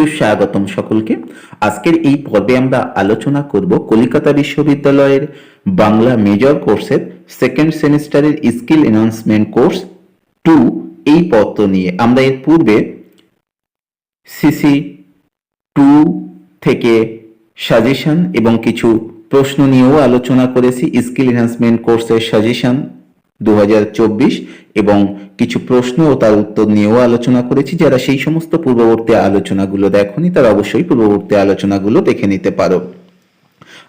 সুস্বাগতম সকলকে। আজকের এই পর্বে আমরা আলোচনা করব কলিকাতা বিশ্ববিদ্যালয়ের বাংলা মেজর কোর্সের সেকেন্ড সেমিস্টারের স্কিল এনহান্সমেন্ট কোর্স টু এই পত্র নিয়ে। আমরা এর পূর্বে সিসি টু থেকে সাজেশন এবং কিছু প্রশ্ন নিয়েও আলোচনা করেছি। স্কিল এনহান্সমেন্ট কোর্সের সাজেশন এবং কিছু প্রশ্ন ও তার উত্তর নিয়েও আলোচনা করেছি। যারা সেই সমস্ত পূর্ববর্তী আলোচনাগুলো দেখনি, তারা অবশ্যই পূর্ববর্তী আলোচনাগুলো দেখে নিতে পারো।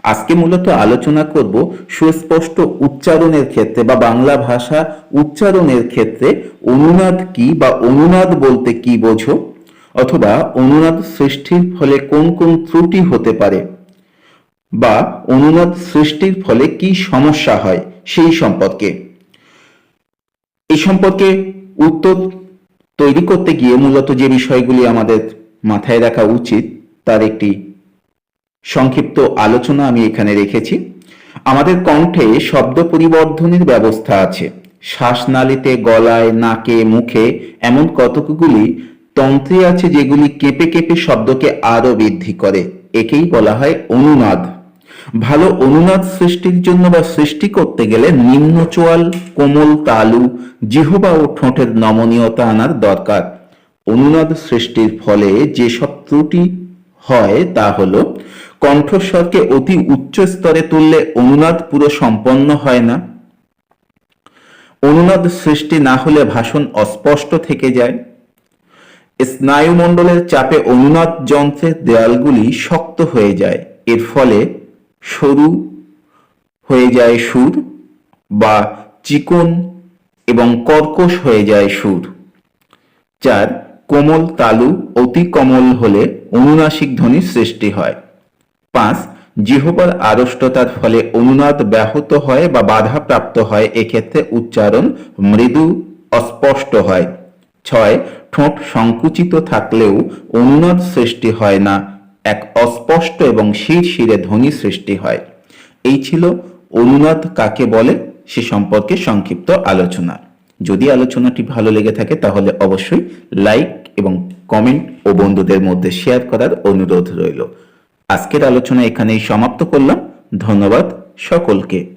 আজকে মূলত আলোচনা করব সুস্পষ্ট উচ্চারণের ক্ষেত্রে বা বাংলা ভাষা উচ্চারণের ক্ষেত্রে অনুনাদ কি বা অনুনাদ বলতে কি বোঝো? অথবা অনুনাদ সৃষ্টির ফলে কোন কোন ত্রুটি হতে পারে? বা অনুনাদ সৃষ্টির ফলে কি সমস্যা হয় সেই সম্পর্কে। এই সম্পর্কে উত্তর তৈরি করতে গিয়ে মূলত যে বিষয়গুলি আমাদের মাথায় রাখা উচিত, তার একটি সংক্ষিপ্ত আলোচনা আমি এখানে রেখেছি। আমাদের কণ্ঠে শব্দ পরিবর্ধনের ব্যবস্থা আছে। শ্বাসনালীতে গলায়, নাকে, মুখে এমন কতকগুলি তন্ত্রী আছে যেগুলি কেঁপে কেঁপে শব্দকে আরও বৃদ্ধি করে। একেই বলা হয় অনুনাদ। ভালো অনুনাদ সৃষ্টির জন্য বা সৃষ্টি করতে গেলে নিম্ন চোয়াল, কোমল তালু, জিহবা ও ঠোঁটের নমনীয়তা আনার দরকার। অনুনাদ সৃষ্টির ফলে যেসব ত্রুটি হয় তা হলো, কণ্ঠস্বরকে অতি উচ্চ স্তরে তুললে অনুনাদ পুরো সম্পন্ন হয় না। অনুনাদ সৃষ্টি না হলে ভাষণ অস্পষ্ট থেকে যায়। স্নায়ুমণ্ডলের চাপে অনুনাদ যন্ত্রের দেয়ালগুলি শক্ত হয়ে যায়। এর ফলে সরু হয়ে যায় সুর বা চিকন এবং কর্কশ হয়ে যায় সুর চার কোমল তালু অতি কোমল হলে অনুনাসিক ধ্বনির সৃষ্টি হয়। পাঁচ, জিহবার আড়ষ্টতার ফলে অনুনাদ ব্যাহত হয় বা বাধাপ্রাপ্ত হয়, এক্ষেত্রে উচ্চারণ মৃদু, অস্পষ্ট হয়। ছয়, ঠোঁট সংকুচিত থাকলেও অনুনাদ সৃষ্টি হয় না। এক অস্পষ্ট এবং শির শিরে ধ্বনি সৃষ্টি হয়। এই ছিল অনুনাদ কাকে বলে? সে সম্পর্কে সংক্ষিপ্ত আলোচনা। যদি আলোচনাটি ভালো লেগে থাকে, তাহলে অবশ্যই লাইক এবং কমেন্ট ও বন্ধুদের মধ্যে শেয়ার করার অনুরোধ রইল। আজকের আলোচনা এখানেই সমাপ্ত করলাম। ধন্যবাদ সকলকে।